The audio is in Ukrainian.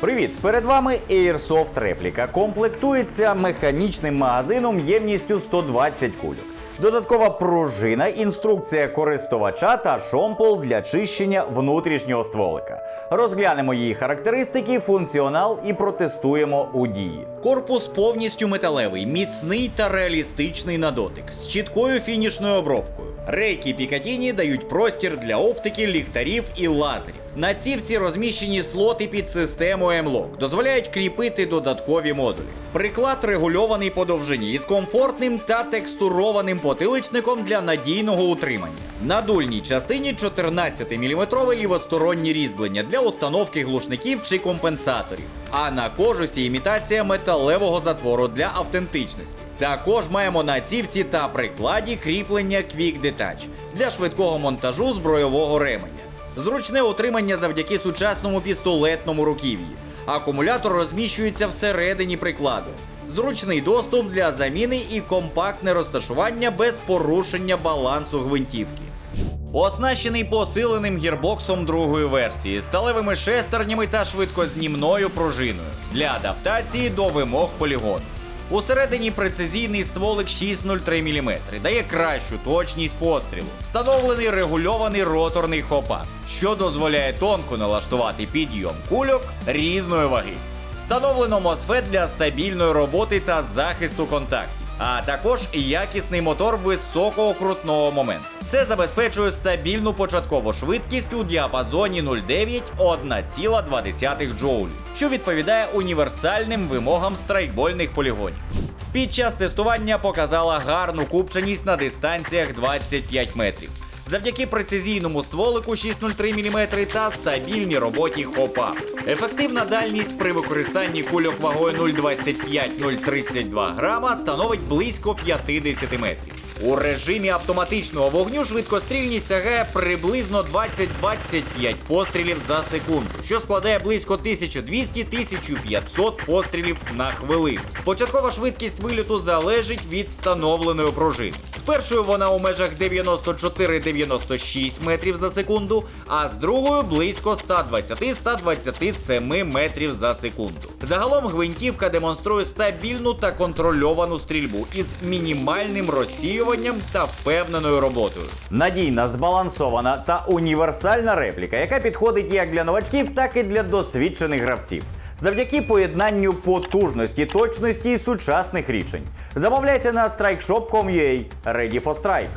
Привіт! Перед вами Airsoft репліка. Комплектується механічним магазином ємністю 120 кульок. Додаткова пружина, інструкція користувача та шомпол для чищення внутрішнього стволика. Розглянемо її характеристики, функціонал і протестуємо у дії. Корпус повністю металевий, міцний та реалістичний на дотик з чіткою фінішною обробкою. Рейки Пікатіні дають простір для оптики, ліхтарів і лазерів. На цівці розміщені слоти під систему M-Lock, дозволяють кріпити додаткові модулі. Приклад регульований по довжині із комфортним та текстурованим потиличником для надійного утримання. На дульній частині 14-мм лівосторонні різьблення для установки глушників чи компенсаторів. А на кожусі імітація металевого затвору для автентичності. Також маємо на цівці та прикладі кріплення Quick Detach для швидкого монтажу збройового ременя. Зручне утримання завдяки сучасному пістолетному руків'ї. Акумулятор розміщується всередині прикладу. Зручний доступ для заміни і компактне розташування без порушення балансу гвинтівки. Оснащений посиленим гірбоксом другої версії, сталевими шестернями та швидкознімною пружиною для адаптації до вимог полігону. Усередині прецизійний стволик 6,03 мм дає кращу точність пострілу. Встановлений регульований роторний хопак, що дозволяє тонко налаштувати підйом кульок різної ваги. Встановлено MOSFET для стабільної роботи та захисту контактів, а також якісний мотор високого крутного моменту. Це забезпечує стабільну початкову швидкість у діапазоні 0,9-1,2 джоулів, що відповідає універсальним вимогам страйкбольних полігонів. Під час тестування показала гарну купченість на дистанціях 25 метрів. Завдяки прецизійному стволику 6,03 мм та стабільній роботі хопа. Ефективна дальність при використанні кульок вагою 0,25-0,32 грама становить близько 50 метрів. У режимі автоматичного вогню швидкострільність сягає приблизно 20-25 пострілів за секунду, що складає близько 1200-1500 пострілів на хвилину. Початкова швидкість виліту залежить від встановленої пружини. Першою вона у межах 94-96 метрів за секунду, а з другою близько 120-127 метрів за секунду. Загалом гвинтівка демонструє стабільну та контрольовану стрільбу із мінімальним розсіюванням та впевненою роботою. Надійна, збалансована та універсальна репліка, яка підходить як для новачків, так і для досвідчених гравців. Завдяки поєднанню потужності, точності і сучасних рішень. Замовляйте на strikeshop.com.ua. Ready for Strike.